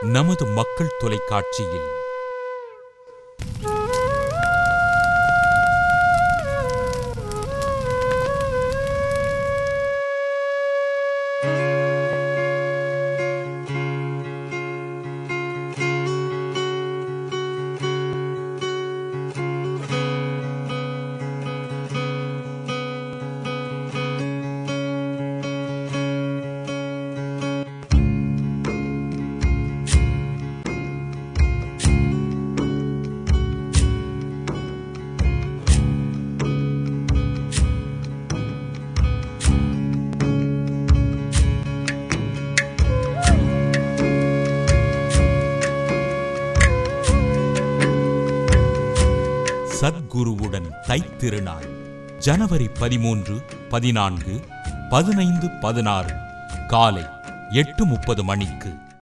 நமது மக்கள் தொலைக்காட்சியில். சத்குருவுடன் தைத்திருநாள். ஜனவரி பதிமூன்று பதினான்கு பதினைந்து பதினாறு காலை எட்டு முப்பது மணிக்கு.